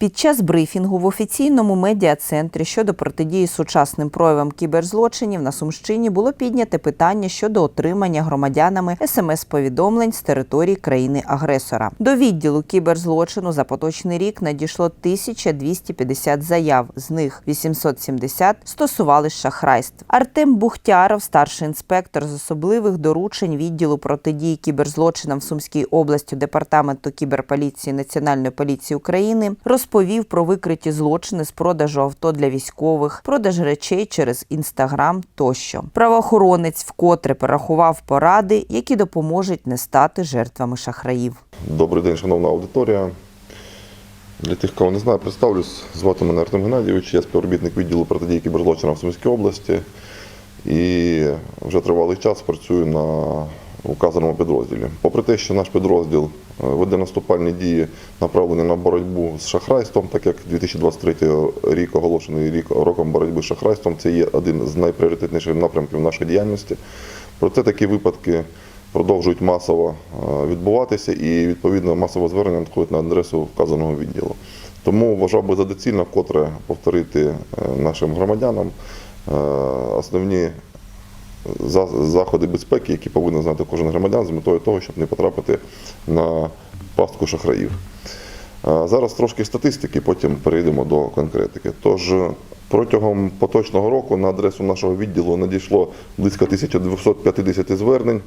Під час брифінгу в офіційному медіа-центрі щодо протидії сучасним проявам кіберзлочинів на Сумщині було підняте питання щодо отримання громадянами смс-повідомлень з території країни-агресора. До відділу кіберзлочину за поточний рік надійшло 1250 заяв, з них 870 стосувались шахрайств. Артем Бухтяров, старший інспектор з особливих доручень відділу протидії кіберзлочинам в Сумській області департаменту кіберполіції Національної поліції України, розповів про викриті злочини з продажу авто для військових, продаж речей через інстаграм тощо. Правоохоронець вкотре перерахував поради, які допоможуть не стати жертвами шахраїв. Добрий день, шановна аудиторія. Для тих, кого не знаю, представлюсь. Звати мене Артем Геннадійович, я співробітник відділу протидії кіберзлочинам в Сумській області і вже тривалий час працюю на указаному підрозділі. Попри те, що наш підрозділ е, веде наступальні дії, направлені на боротьбу з шахрайством, так як 2023 рік оголошений рік роком боротьби з шахрайством, це є один з найпріоритетніших напрямків нашої діяльності. Проте такі випадки продовжують масово е, відбуватися і відповідно масове звернення надходить на адресу вказаного відділу. Тому вважав би за доцільно вкотре повторити е, нашим громадянам основні заходи безпеки, які повинен знати кожен громадян з метою того, щоб не потрапити на пастку шахраїв. Зараз трошки статистики, потім перейдемо до конкретики. Тож протягом поточного року на адресу нашого відділу надійшло близько 1250 звернень.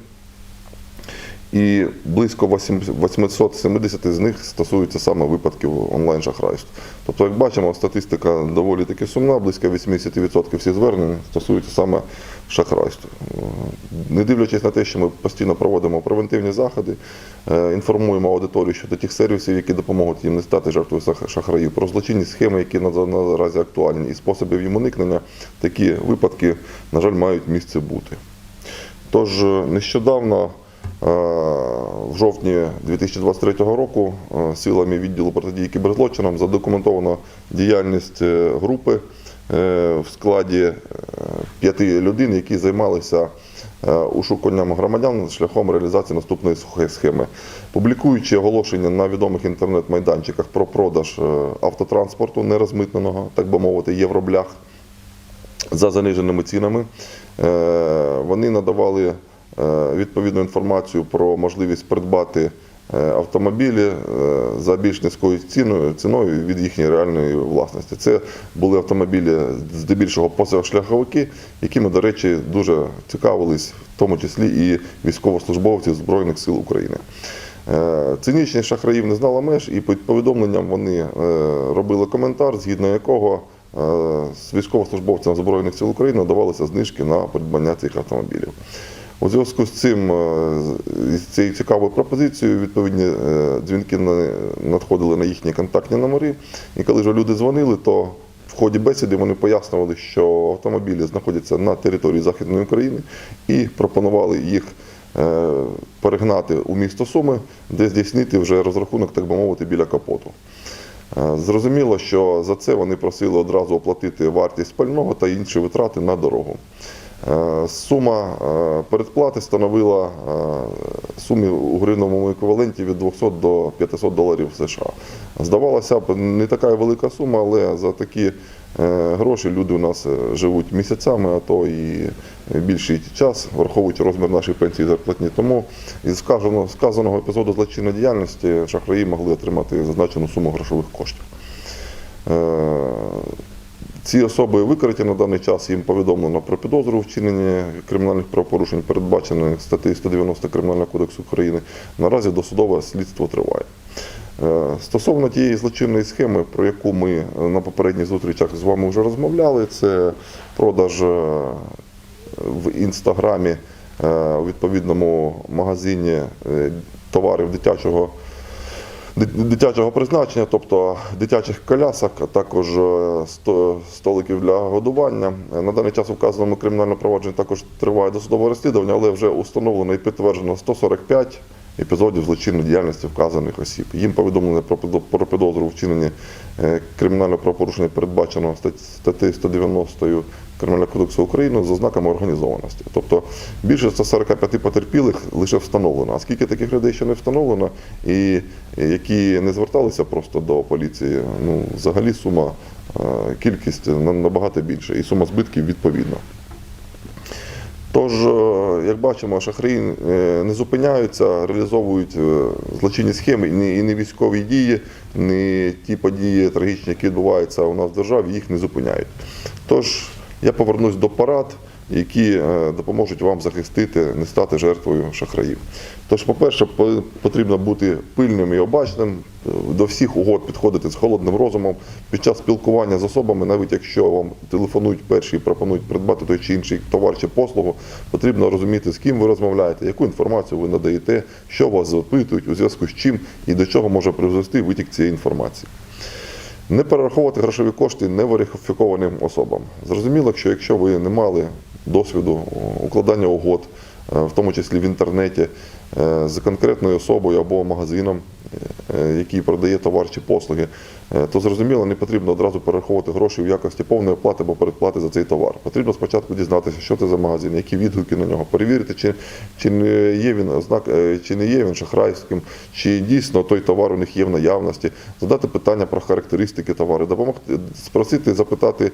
І близько 870 з них стосуються саме випадків онлайн-шахрайств. Тобто, як бачимо, статистика доволі таки сумна, близько 80% всіх звернень стосуються саме шахрайств. Е, Не дивлячись на те, що ми постійно проводимо превентивні заходи, е, інформуємо аудиторію щодо тих сервісів, які допоможуть їм не стати жертвою шах- шахраїв, про злочинні схеми, які наразі актуальні, і способів їм уникнення, такі випадки, на жаль, мають місце бути. Тож е, нещодавно, е, в жовтні 2023 року, силами відділу протидії кіберзлочинам задокументовано діяльність групи в складі е, п'яти людей, які займалися е, ушукуванням громадян шляхом реалізації наступної схе- схеми, публікуючи оголошення на відомих інтернет-майданчиках про продаж е, автотранспорту нерозмитненого, так би мовити, євроблях за заниженими цінами. Е, Вони надавали е, відповідну інформацію про можливість придбати е, автомобілі е, за більш низькою ціною, ціною від їхньої реальної власності. Це були автомобілі здебільшого позашляховики, якими, до речі, дуже цікавились, в тому числі і військовослужбовці Збройних сил України. Е, Цинічність шахраїв не знала меж, і під повідомленням вони е, робили коментар, згідно якого е, з військовослужбовцям Збройних сил України надавалися знижки на придбання цих автомобілів. У зв'язку з цим, е, з цією цікавою пропозицією, відповідні е, дзвінки надходили на їхні контактні номери. І коли вже люди дзвонили, то в ході бесіди вони пояснювали, що автомобілі знаходяться на території Західної України і пропонували їх е, перегнати у місто Суми, де здійснити вже розрахунок, так би мовити, біля капоту. Зрозуміло, що за це вони просили одразу оплатити вартість пального та інші витрати на дорогу. Е, Сума е, передплати становила е, сумі у гривневому еквіваленті від 200 до 500 доларів США. Здавалося б, не така велика сума, але за такі гроші люди у нас живуть місяцями, а то і більший час, враховуючи розмір нашої пенсії зарплатні. Тому із сказаного, сказаного епізоду злочинної діяльності шахраї могли отримати зазначену суму грошових коштів. Ці особи викриті на даний час, їм повідомлено про підозру у вчиненні кримінальних правопорушень, передбачених статтею 190 Кримінального кодексу України. Наразі досудове слідство триває. Е, Стосовно тієї злочинної схеми, про яку ми е, на попередніх зустрічах з вами вже розмовляли, це продаж е, в інстаграмі у відповідному магазині товарів дитячого ди- дитячого призначення, тобто дитячих колясок, а також е, сто- столиків для годування. На даний час у вказаному кримінальному провадженні також триває досудове розслідування, але вже установлено і підтверджено 145 епізодів злочинної діяльності вказаних осіб. Їм повідомлено про підо- підозру у вчиненні е, кримінального правопорушення, передбаченого стат- статтею 190 Кримінального кодексу України з ознаками організованості. Тобто більше 145 потерпілих лише встановлено. А скільки таких людей ще не встановлено, і які не зверталися просто до поліції, ну взагалі сума е, кількість на- набагато більше, і сума збитків відповідна. Тож, е, як бачимо, шахраї е, не зупиняються, реалізовують е, злочинні схеми, і не- військові дії, не ті події трагічні, які відбуваються у нас в державі, їх не зупиняють. Тож я повернусь до парад, які допоможуть вам захистити, не стати жертвою шахраїв. Тож, по-перше, по- потрібно бути пильним і обачним, до всіх угод підходити з холодним розумом під час спілкування з особами, навіть якщо вам телефонують перші і пропонують придбати той чи інший товар чи послугу, потрібно розуміти, з ким ви розмовляєте, яку інформацію ви надаєте, що вас запитують, у зв'язку з чим і до чого може призвести витік цієї інформації. Не перераховувати грошові кошти неверифікованим особам. Зрозуміло, що якщо ви не мали досвіду укладання угод, е, в тому числі в інтернеті, е, з конкретною особою або магазином, який продає товар чи послуги, е, то зрозуміло, не потрібно одразу перераховувати гроші в якості повної оплати або передплати за цей товар. Потрібно спочатку дізнатися, що це за магазин, які відгуки на нього, перевірити, чи, чи не є він ознак, е, чи не є він шахрайським, чи дійсно той товар у них є в наявності, задати питання про характеристики товару, допомогти спросити, запитати.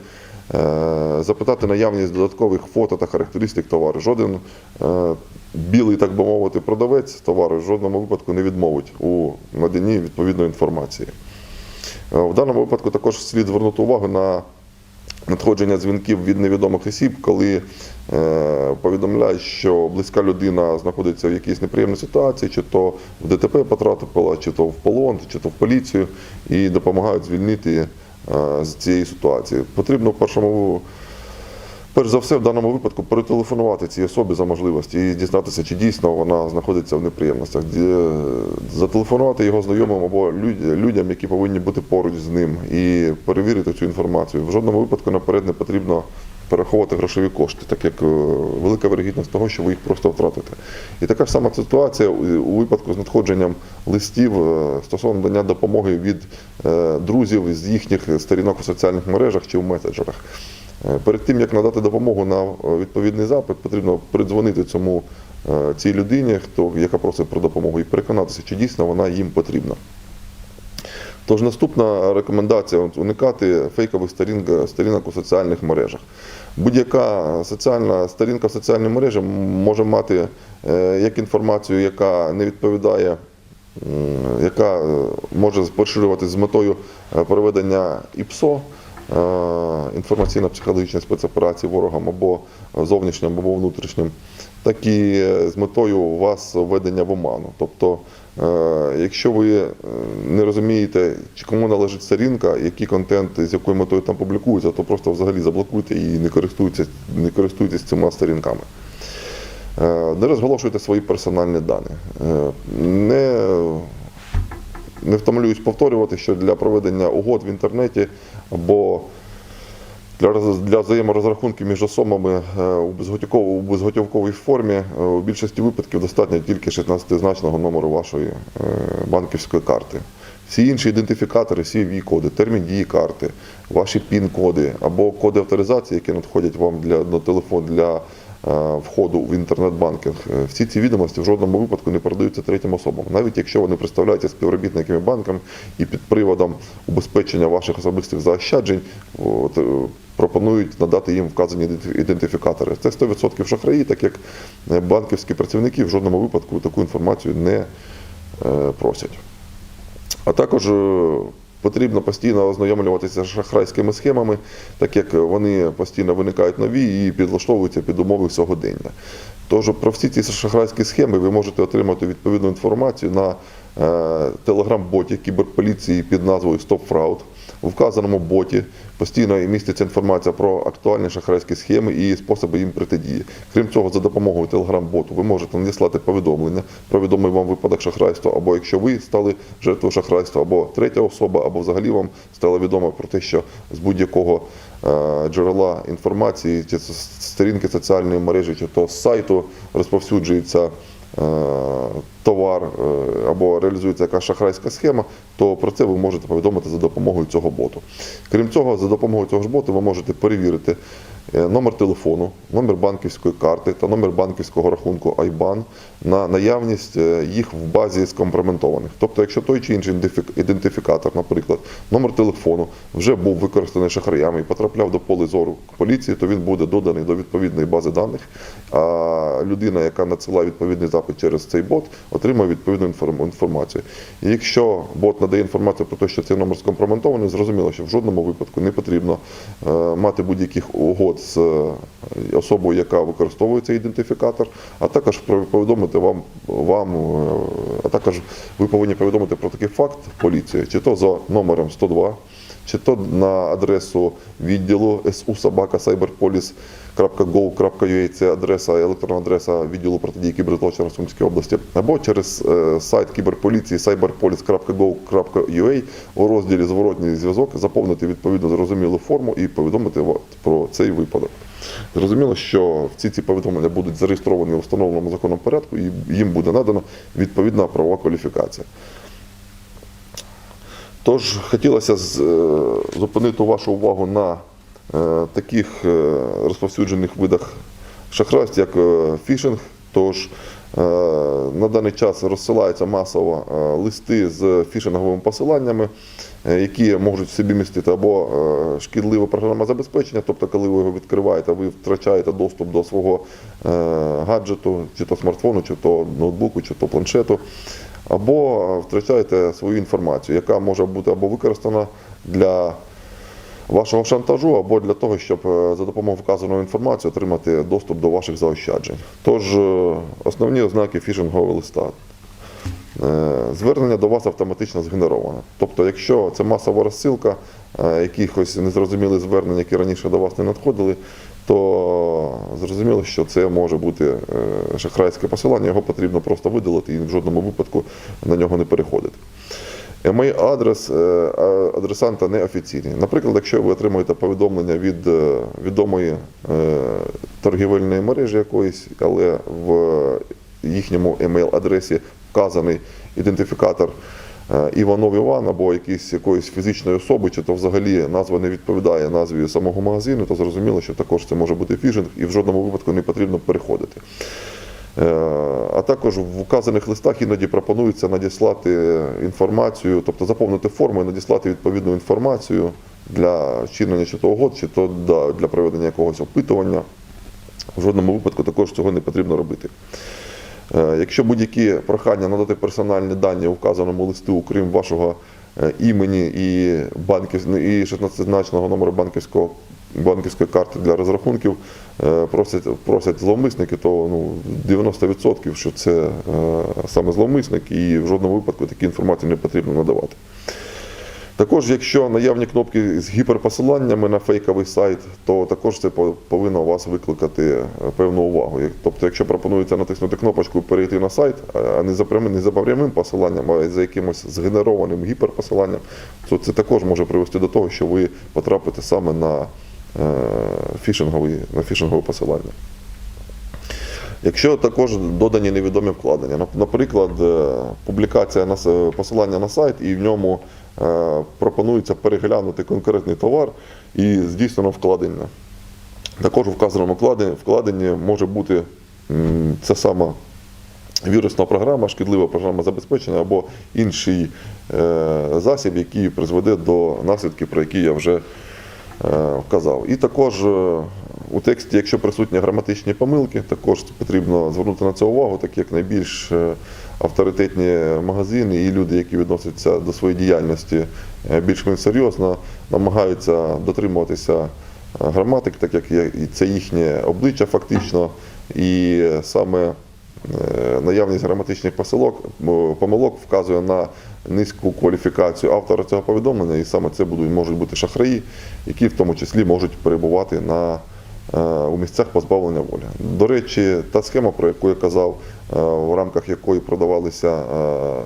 е, Запитати наявність додаткових фото та характеристик товару. Жоден е, білий, так би мовити, продавець товару в жодному випадку не відмовить у наданні відповідної інформації. Е, В даному випадку також слід звернути увагу на надходження дзвінків від невідомих осіб, коли е, повідомляють, що близька людина знаходиться в якійсь неприємній ситуації, чи то в ДТП потрапила, чи то в полон, чи то в поліцію, і допомагають звільнити е, з цієї ситуації. Потрібно в першому Перш за все, в даному випадку перетелефонувати цій особі за можливості і дізнатися, чи дійсно вона знаходиться в неприємностях, зателефонувати його знайомим або людям, які повинні бути поруч з ним, і перевірити цю інформацію. В жодному випадку наперед не потрібно перераховувати грошові кошти, так як е, велика вирогідність того, що ви їх просто втратите. І така ж сама ситуація у випадку з надходженням листів е, стосовно надання допомоги від е, друзів з їхніх сторінок у соціальних мережах чи в меседжерах. Е, Перед тим як надати допомогу на е, відповідний запит, потрібно передзвонити цьому е, цій людині, хто яка просить про допомогу, і переконатися, чи дійсно вона їм потрібна. Тож наступна рекомендація уникати фейкових сторінок, сторінок у соціальних мережах. Будь-яка соціальна сторінка в соціальній мережі може мати як інформацію, яка не відповідає, яка може поширюватися з метою проведення ІПСО, інформаційно-психологічної спецоперації ворогам або зовнішнім, або внутрішнім, так і е, з метою вас введення в оману. Тобто, е, якщо ви е, не розумієте, кому належить сторінка, який контент з якою метою там публікується, то просто взагалі заблокуйте і не користуйтесь, не користуйтесь цими сторінками. Е, Не розголошуйте свої персональні дані. Е, Не, не втомлююсь повторювати, що для проведення угод в інтернеті або для, для взаєморозрахунків між особами е, у безготівковій, у безготівковій формі е, у більшості випадків достатньо тільки 16-значного номеру вашої е, банківської карти. Всі інші ідентифікатори, cv коди термін дії карти, ваші пін-коди або коди авторизації, які надходять вам для, на телефон для входу в інтернет-банкінг, е, всі ці відомості в жодному випадку не передаються третім особам, навіть якщо вони представляються співробітниками банком і під приводом убезпечення ваших особистих заощаджень е, пропонують надати їм вказані ідентифікатори. Це 100% шахраї, так як е, банківські працівники в жодному випадку таку інформацію не е, просять. А також е, потрібно постійно ознайомлюватися з шахрайськими схемами, так як вони постійно виникають нові і підлаштовуються під умови сьогодення. Тож про всі ці шахрайські схеми ви можете отримати відповідну інформацію на е, телеграм-боті кіберполіції під назвою StopFraud. У вказаному боті постійно міститься інформація про актуальні шахрайські схеми і способи їм протидії. Крім цього, за допомогою телеграм-боту ви можете надіслати повідомлення про відомий вам випадок шахрайства, або якщо ви стали жертвою шахрайства, або третя особа, або взагалі вам стало відомо про те, що з будь-якого е, джерела інформації, чи сторінки соціальної мережі, чи то з сайту розповсюджується товар е, або реалізується якась шахрайська схема, то про це ви можете повідомити за допомогою цього боту. Крім цього, за допомогою цього ж боту ви можете перевірити е, номер телефону, номер банківської карти та номер банківського рахунку IBAN на наявність е, їх в базі скомпроментованих. Тобто, якщо той чи інший ідентифікатор, наприклад, номер телефону вже був використаний шахраями і потрапляв до поля зору поліції, то він буде доданий до відповідної бази даних. А людина, яка надсилає відповідний запит через цей бот, отримає відповідну інформацію. І якщо бот надає інформацію про те, що цей номер скомпроментований, зрозуміло, що в жодному випадку не потрібно е, мати будь-яких угод з е, особою, яка використовує цей ідентифікатор, а також повідомити вам, вам е, а також ви повинні повідомити про такий факт поліції, чи то за номером 102, чи то на адресу відділу СУ собака cyberpolis.gov.ua, це адреса, електронна адреса відділу протидії кіберзлочинам Сумської області, або через е, сайт кіберполіції cyberpolis.gov.ua у розділі Зворотній зв'язок заповнити відповідно зрозумілу форму і повідомити про цей випадок. Зрозуміло, що всі ці повідомлення будуть зареєстровані у встановленому законом порядку, і їм буде надана відповідна правова кваліфікація. Тож хотілося е, зупинити вашу увагу на таких е, розповсюджених видах шахрайств, як е, фішинг. Тож е, на даний час розсилаються масово е, листи з фішинговими посиланнями, е, які можуть в собі містити або е, шкідливе програмне забезпечення, тобто, коли ви його відкриваєте, ви втрачаєте доступ до свого е, гаджету, чи то смартфону, чи то ноутбуку, чи то планшету або е, втрачаєте свою інформацію, яка може бути або використана для вашого шантажу, або для того, щоб е, за допомогою вказаної інформації отримати доступ до ваших заощаджень. Тож е, основні ознаки фішингового листа. Е, Звернення до вас автоматично згенероване. Тобто, якщо це масова розсилка якихось незрозумілих звернень, які раніше до вас не надходили, то зрозуміло, що це може бути шахрайське посилання, його потрібно просто видалити і в жодному випадку на нього не переходити. Е, а- адресанта неофіційний. Наприклад, якщо ви отримуєте повідомлення від е, відомої е, торгівельної мережі якоїсь, але в їхньому емейл-адресі вказаний ідентифікатор е, Іванов Іван або якийсь якоїсь фізичної особи, чи то взагалі назва не відповідає назві самого магазину, то зрозуміло, що також це може бути фішинг і в жодному випадку не потрібно переходити. Е, А також в указаних листах іноді пропонується надіслати інформацію, тобто заповнити форму і надіслати відповідну інформацію для чинення чи то угод, чи то для проведення якогось опитування. В жодному випадку також цього не потрібно робити. Е, Якщо будь-які прохання надати персональні дані у вказаному листу, окрім вашого е, імені і, банків, і 16-значного номеру банківського, банківської карти для розрахунків, просять, просять зловмисники, то ну, 90% що це е, саме зловмисник, і в жодному випадку такі інформації не потрібно надавати. Також, якщо наявні кнопки з гіперпосиланнями на фейковий сайт, то також це повинно у вас викликати е, певну увагу. Тобто, якщо пропонується натиснути кнопочку перейти на сайт, а не за прямим, не за прямим посиланням, а за якимось згенерованим гіперпосиланням, то це також може привести до того, що ви потрапите саме на, е, фішингові, на фішингове посилання. Якщо також додані невідомі вкладення, наприклад, е, публікація на посилання на сайт, і в ньому е, пропонується переглянути конкретний товар і здійснено вкладення. Також у вказаному вкладенні, може бути це сама вірусна програма, шкідлива програма забезпечення або інший е, засіб, який призведе до наслідків, про які я вже е, вказав. І також е, у тексті, якщо присутні граматичні помилки, також потрібно звернути на це увагу, так як найбільш е, авторитетні магазини і люди, які відносяться до своєї діяльності е, більш-менш серйозно, намагаються дотримуватися е, граматик, так як це їхнє обличчя фактично, і саме Е, наявність граматичних посилок, помилок вказує на низьку кваліфікацію автора цього повідомлення, і саме це будуть, можуть бути шахраї, які в тому числі можуть перебувати на, е, у місцях позбавлення волі. До речі, та схема, про яку я казав, е, в рамках якої продавалися е,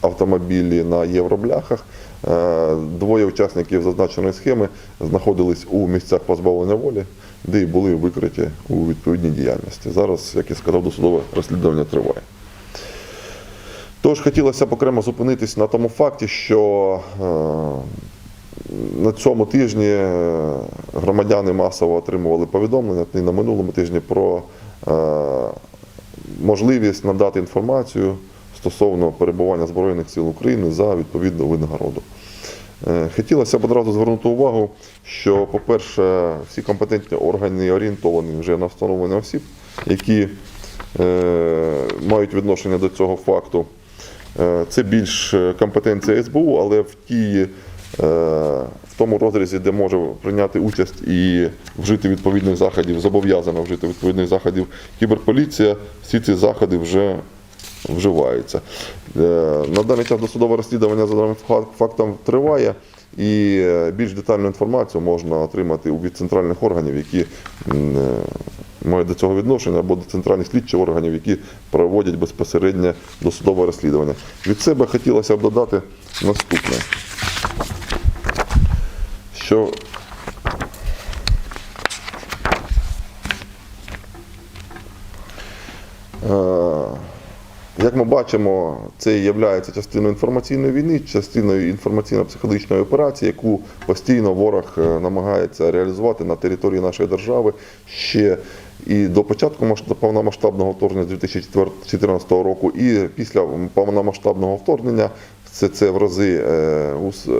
автомобілі на євробляхах. Е, Двоє учасників зазначеної схеми знаходились у місцях позбавлення волі де і були викриті у відповідній діяльності. Зараз, як я сказав, досудове розслідування триває. Тож хотілося б окремо зупинитись на тому факті, що е, на цьому тижні е, громадяни масово отримували повідомлення і на минулому тижні про можливість надати інформацію стосовно перебування Збройних сил України за відповідну винагороду. Е, Хотілося б одразу звернути увагу, що, по-перше, всі компетентні органи орієнтовані вже на встановлення осіб, які е, мають відношення до цього факту. Е, Це більш компетенція СБУ, але в тій, в тому розрізі, де може прийняти участь і вжити відповідних заходів, зобов'язана вжити відповідних заходів кіберполіція, всі ці заходи вже вживаються. Е, На даний час досудове розслідування за даним фактом триває. І е, більш детальну інформацію можна отримати від центральних органів, які е, мають до цього відношення, або до центральних слідчих органів, які проводять безпосередньо досудове розслідування. Від себе хотілося б додати наступне, що Е, Як ми бачимо, це є частиною інформаційної війни, частиною інформаційно-психологічної операції, яку постійно ворог е, намагається реалізувати на території нашої держави ще і до початку повномасштабного вторгнення 2014 року, і після повномасштабного вторгнення це, це в рази е,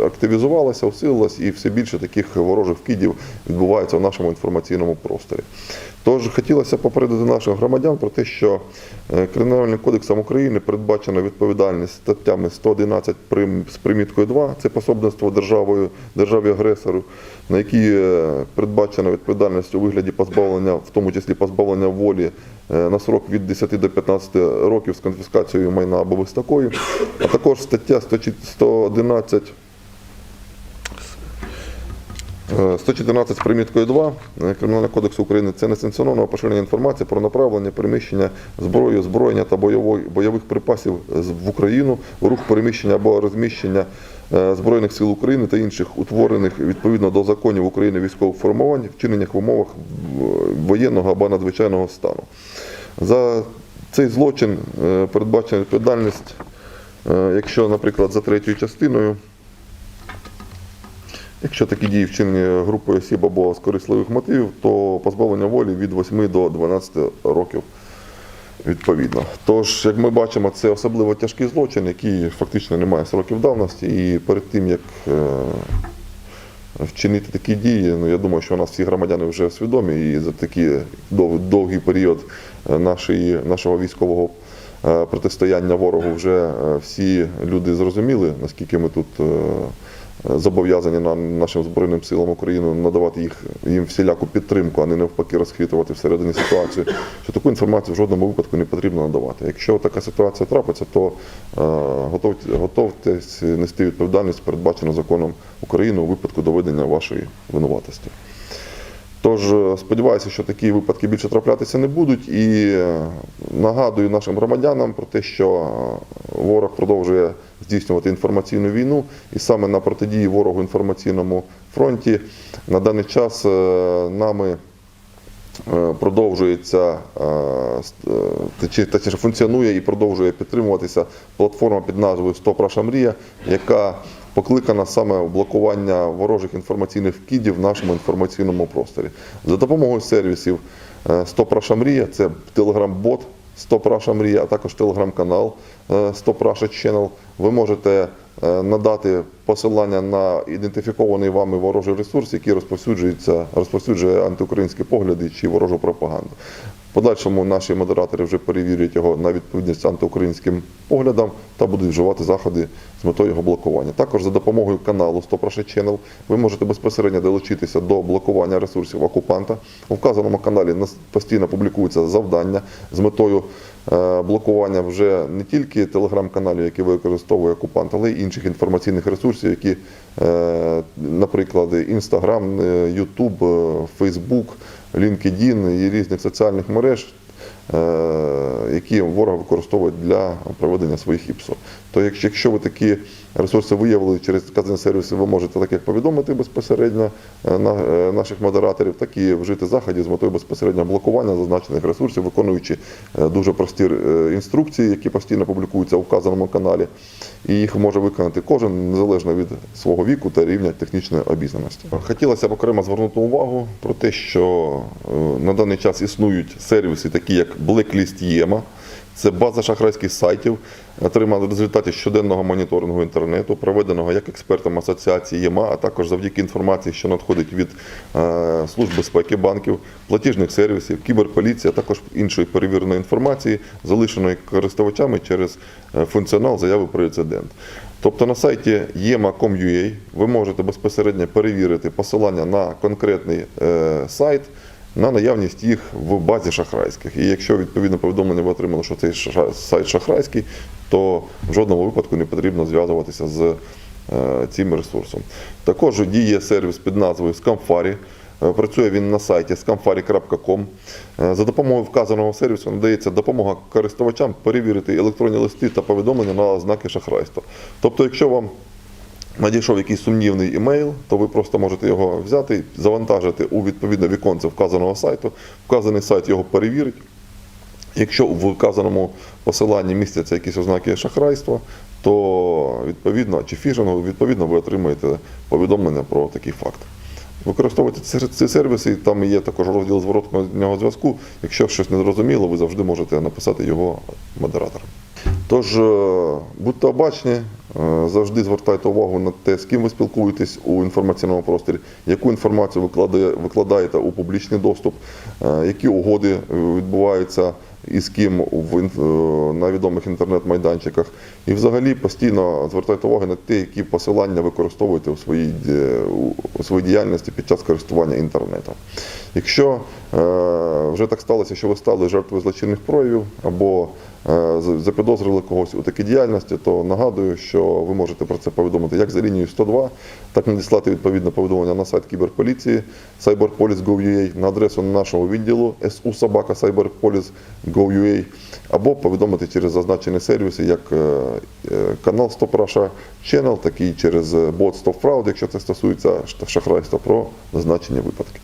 активізувалося, усилилось, і все більше таких ворожих вкидів відбувається в нашому інформаційному просторі. Тож хотілося попередити наших громадян про те, що е, Кримінальним кодексом України передбачена відповідальність статтями 111 прим- з приміткою 2, це пособництво державою, державі агресору, на які е, передбачена відповідальність у вигляді позбавлення, в тому числі позбавлення волі на срок від 10 до 15 років з конфіскацією майна або без такої, а також стаття 111 Е, 114 з приміткою 2 е, Кримінального кодексу України це несанкціоноване поширення інформації про направлення, переміщення зброї, озброєння та бойових припасів в Україну, рух переміщення або розміщення е, Збройних сил України та інших утворених відповідно до законів України військових формувань, вчинених в умовах е, воєнного або надзвичайного стану. За цей злочин е, передбачена відповідальність, е, якщо, наприклад, за третьою частиною Якщо такі дії вчинені групою осіб або з корисливих мотивів, то позбавлення волі від 8 до 12 років відповідно. Тож, як ми бачимо, це особливо тяжкий злочин, який фактично не має сроків давності. І перед тим, як е, вчинити такі дії, ну я думаю, що у нас всі громадяни вже свідомі, і за такий дов- довгий період нашої, нашого військового е, протистояння ворогу вже е, всі люди зрозуміли, наскільки ми тут. е, зобов'язані нам, нашим Збройним силам України надавати їх, їм всіляку підтримку, а не навпаки розхитувати всередині ситуацію, що таку інформацію в жодному випадку не потрібно надавати. Якщо така ситуація трапиться, то готовте, готовтесь нести відповідальність, передбачену законом України у випадку доведення вашої винуватості. Тож е, сподіваюся, що такі випадки більше траплятися не будуть. І е, нагадую нашим громадянам про те, що е, ворог продовжує здійснювати інформаційну війну, і саме на протидії ворогу інформаційному фронті на даний час нами продовжується е, ст- е, точі- точніше функціонує і продовжує підтримуватися платформа під назвою Стоп Раша Мрія, яка покликана саме блокування ворожих інформаційних вкидів в нашому інформаційному просторі. За допомогою сервісів е, Стоп Раша Мрія, це телеграм-бот Стоп Раша Мрія, а також телеграм-канал е, Стоп Раша Channel. Ви можете е, надати посилання на ідентифікований вами ворожий ресурс, який розповсюджується, розповсюджує антиукраїнські погляди чи ворожу пропаганду. Подальшому наші модератори вже перевірюють його на відповідність антиукраїнським поглядам та будуть вживати заходи з метою його блокування. Також за допомогою каналу Stop Russia Channel ви можете безпосередньо долучитися до блокування ресурсів окупанта. У вказаному каналі постійно публікуються завдання з метою е, блокування вже не тільки телеграм-каналів, які використовує окупант, але й інших інформаційних ресурсів, які, е, наприклад, Інстаграм, Ютуб, Фейсбук, LinkedIn і різних соціальних мереж. е, які ворог використовують для проведення своїх ІПСО. То якщо, якщо ви такі ресурси виявили через вказані сервіси, ви можете так як повідомити безпосередньо е, е, наших модераторів, так і вжити заходів з метою безпосереднього блокування зазначених ресурсів, виконуючи е, дуже прості інструкції, які постійно публікуються у вказаному каналі. І їх може виконати кожен незалежно від свого віку та рівня технічної обізнаності. Хотілося б окремо звернути увагу про те, що на даний час існують сервіси, такі як Blacklist Єма. Це база шахрайських сайтів, отримана в результаті щоденного моніторингу інтернету, проведеного як експертом асоціації ЄМА, а також завдяки інформації, що надходить від е, служб безпеки банків, платіжних сервісів, кіберполіції, а також іншої перевіреної інформації, залишеної користувачами через е, функціонал заяви про інцидент. Тобто на сайті yema.com.ua ви можете безпосередньо перевірити посилання на конкретний е, сайт на наявність їх в базі шахрайських. І якщо відповідне повідомлення ви отримали, що цей сайт шахрайський, то в жодному випадку не потрібно зв'язуватися з е, цим ресурсом. Також діє сервіс під назвою Scamfari. Е, Працює він на сайті scamfari.com. Е, За допомогою вказаного сервісу надається допомога користувачам перевірити електронні листи та повідомлення на ознаки шахрайства. Тобто, якщо вам надійшов якийсь сумнівний імейл, то ви просто можете його взяти, завантажити у відповідне віконце вказаного сайту, вказаний сайт його перевірить. Якщо в вказаному посиланні містяться якісь ознаки шахрайства, то відповідно чи фішингу, відповідно ви отримаєте повідомлення про такий факт. Використовуйте ці- сервіси, там є також розділ зворотного зв'язку. Якщо щось не зрозуміло, ви завжди можете написати його модераторам. Тож е, будьте обачні, е, завжди звертайте увагу на те, з ким ви спілкуєтесь у інформаційному просторі, яку інформацію викладаєте у публічний доступ, е, які угоди відбуваються і з ким е, на відомих інтернет-майданчиках. І взагалі постійно звертайте увагу на те, які посилання використовуєте у своїй, у своїй діяльності під час користування інтернетом. Якщо е, вже так сталося, що ви стали жертвою злочинних проявів або запідозрили когось у такій діяльності, то нагадую, що ви можете про це повідомити як за лінією 102, так і надіслати відповідне повідомлення на сайт кіберполіції cyberpolice.gov.ua на адресу нашого відділу su собака cyberpolice.gov.ua або повідомити через зазначені сервіси, як е, е, канал Stop Russia Channel, так і через бот Stop Fraud, якщо це стосується шахрайства про зазначені випадки.